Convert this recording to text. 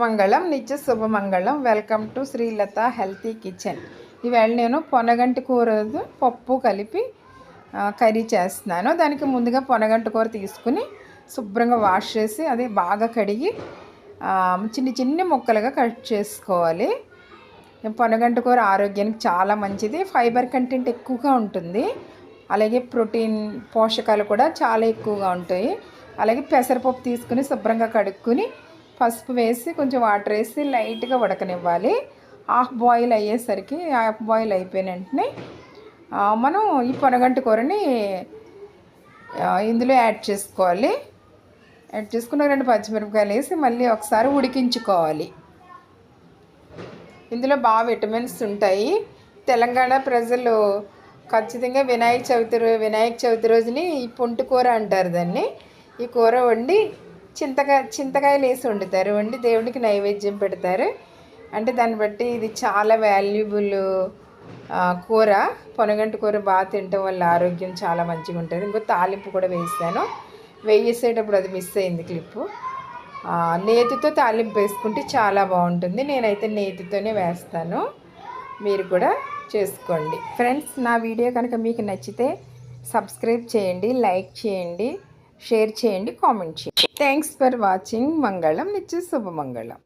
మంగళం నిత్య శుభమంగళం welcome to Srilatha healthy kitchen ఈవేళ నేను పొనగంటి కూర పప్పు కలిపి కర్రీ చేస్తున్నాను. దానికి ముందుగా పొనగంటి కూర తీసుకుని శుభ్రంగా వాష్ చేసి అది బాగా కడిగి చిన్న చిన్ని చిన్ని ముక్కలుగా కట్ చేసుకోవాలి. పొనగంటి కూర ఆరోగ్యానికి చాలా మంచిది. ఫైబర్ కంటెంట్ ఎక్కువగా ఉంటుంది. అలాగే ప్రోటీన్ పోషకాలు కూడా చాలా ఎక్కువగా ఉంటాయి. అలాగే పెసరపప్పు తీసుకుని శుభ్రంగా కడుక్కుని పసుపు వేసి కొంచెం వాటర్ వేసి లైట్గా ఉడకనివ్వాలి హాఫ్ బాయిల్ అయ్యేసరికి హాఫ్ బాయిల్ అయిపోయిన వెంటనే మనం ఈ పొనగంటి కూరని ఇందులో యాడ్ చేసుకోవాలి. యాడ్ చేసుకున్న రెండు పచ్చిమిరపకాయలు వేసి మళ్ళీ ఒకసారి ఉడికించుకోవాలి. ఇందులో బాగా విటమిన్స్ ఉంటాయి. తెలంగాణ ప్రజలు ఖచ్చితంగా వినాయక చవితి రోజు వినాయక చవితి రోజుని ఈ పుంటు కూర అంటారు దాన్ని. ఈ కూర వండి చింతకాయ చింతకాయలు వేసి వండుతారు. వండి దేవుడికి నైవేద్యం పెడతారు. అంటే దాన్ని బట్టి ఇది చాలా వాల్యుబుల్ కూర. పొనగంటి కూర బాగా తినటం వల్ల ఆరోగ్యం చాలా మంచిగా ఉంటుంది. ఇంకో తాలింపు కూడా వేసాను. వేసేటప్పుడు అది మిస్ అయింది క్లిప్పు నేతితో తాలింపు వేసుకుంటే చాలా బాగుంటుంది. నేనైతే నేతితోనే వేస్తాను. మీరు కూడా చేసుకోండి. ఫ్రెండ్స్ నా వీడియో కనుక మీకు నచ్చితే సబ్స్క్రైబ్ చేయండి లైక్ చేయండి. షేర్ చేయండి కామెంట్ చేయండి. థ్యాంక్స్ ఫర్ వాచింగ్ మంగళం నిత్య శుభమంగళం.